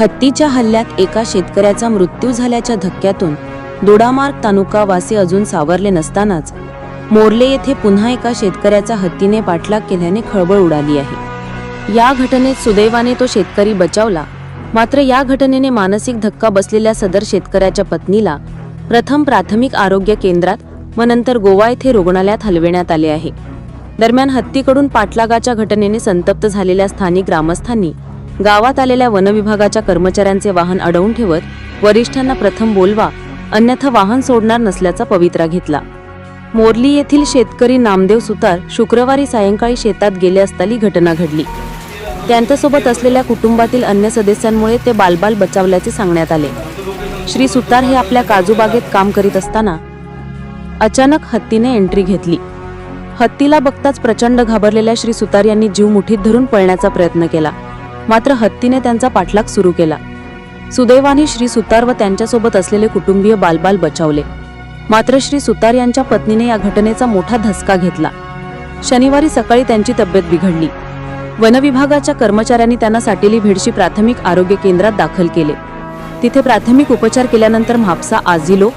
हत्तीच्या हल्ल्यात एका शेतकऱ्याचा मृत्यू झाल्याच्या धक्क्यातून दोडामार्ग तालुका वासी अजून सावरले नसतानाच मोर्ले येथे पुन्हा एका शेतकऱ्याचा हत्तीने पाठलाग केल्याने खळबळ उडाली आहे. या घटनेत सुदैवाने तो शेतकरी बचावला. मात्र या घटनेने मानसिक धक्का बसलेल्या सदर शेतकऱ्याच्या पत्नीला प्रथम प्राथमिक आरोग्य केंद्रात व नंतर गोवा येथे रुग्णालयात हलविण्यात आले आहे. दरम्यान हत्तीकडून पाठलागाच्या घटनेने संतप्त झालेल्या स्थानिक ग्रामस्थांनी गावात आलेल्या वनविभागाच्या कर्मचाऱ्यांचे वाहन अडवून ठेवत वरिष्ठांना प्रथम बोलवा अन्यथा वाहन सोडणार नसल्याचा पवित्रा घेतला. मोरली येथील शेतकरी नामदेव सुतार शुक्रवारी सायंकाळी शेतात गेले असताली घटना घडली. त्यांच्यासोबत असलेल्या कुटुंबातील अन्य सदस्यांमुळे ते बालबाल बचावल्याचे सांगण्यात आले. श्री सुतार हे आपल्या काजूबागेत काम करीत असताना अचानक हत्तीने एंट्री घेतली. हत्तीला बघताच प्रचंड घाबरलेल्या श्री सुतार यांनी जीव मुठीत धरून पळण्याचा प्रयत्न केला. मात्र हत्तीने त्यांचा पाठलाग सुरू केला. सुदैवाने श्री सुतार व त्यांच्यासोबत असलेले कुटुंबीय बालबाल बचावले. मात्र श्री सुतार यांच्या पत्नीने या घटनेचा मोठा धसका घेतला. शनिवारी सकाळी त्यांची तब्येत बिघडली. वनविभागाच्या कर्मचाऱ्यांनी त्यांना साटेली भिडशी प्राथमिक आरोग्य केंद्रात दाखल केले. तिथे प्राथमिक उपचार केल्यानंतर म्हापसा आझिलो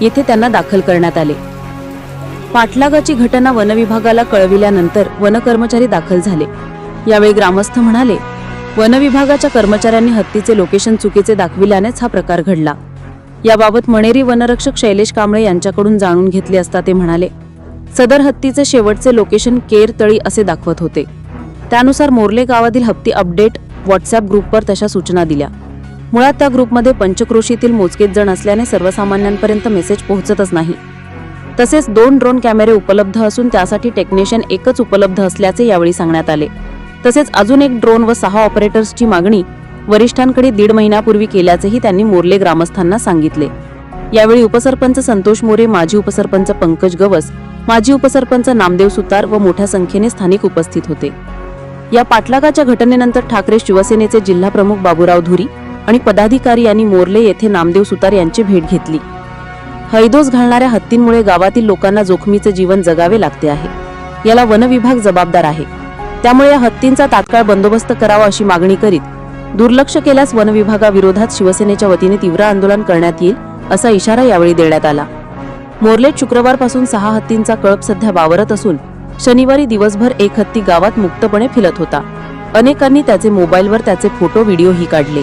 येथे त्यांना दाखल करण्यात आले. पाठलागाची घटना वनविभागाला कळविल्यानंतर वनकर्मचारी दाखल झाले. यावेळी ग्रामस्थ म्हणाले वनविभागाच्या कर्मचाऱ्यांनी हत्तीचे लोकेशन चुकीचे दाखविल्यानेच हा प्रकार घडला. याबाबत मणेरी वनरक्षक शैलेश कांबळे यांच्याकडून जाणून घेतले असता ते म्हणाले सदर हत्तीचे शेवटचे लोकेशन केर तळी असे दाखवत होते. त्यानुसार मोर्ले गावातील हत्ती अपडेट व्हॉट्सअप ग्रुपवर तशा सूचना दिल्या. मुळात त्या ग्रुपमध्ये पंचक्रोशीतील मोजकेच जण असल्याने सर्वसामान्यांपर्यंत मेसेज पोहोचतच नाही. तसेच दोन ड्रोन कॅमेरे उपलब्ध असून त्यासाठी टेक्निशियन एकच उपलब्ध असल्याचे यावेळी सांगण्यात आले. तसेच अजून एक ड्रोन व सहा ऑपरेटर्सची मागणी वरिष्ठांकडे दीड महिन्यापूर्वी केल्याचेही त्यांनी मोर्ले ग्रामस्थांना सांगितले. यावेळी उपसरपंच संतोष मोरे माजी उपसरपंच पंकज गवस माजी उपसरपंच नामदेव सुतार व मोठ्या संख्येने स्थानिक उपस्थित होते. या पाठलागाच्या घटनेनंतर ठाकरे शिवसेनेचे जिल्हाप्रमुख बाबूराव धुरी आणि पदाधिकारी यांनी मोर्ले येथे नामदेव सुतार यांची भेट घेतली. हैदोस घालणाऱ्या हत्तींमुळे गावातील लोकांना जोखमीचे जीवन जगावे लागते आहे. याला वनविभाग जबाबदार आहे. त्यामुळे या हत्तींचा तात्काळ बंदोबस्त करावा अशी मागणी करीत दुर्लक्ष केल्यास वनविभागाविरोधात शिवसेनेच्या वतीने तीव्र आंदोलन करण्यात येईल असा इशारा यावेळी देण्यात आला. मोर्लेत शुक्रवारपासून सहा हत्तींचा कळप सध्या वावरत असून शनिवारी दिवसभर एक हत्ती गावात मुक्तपणे फिरत होता. अनेकांनी त्याचे मोबाईलवर त्याचे फोटो व्हिडिओही काढले.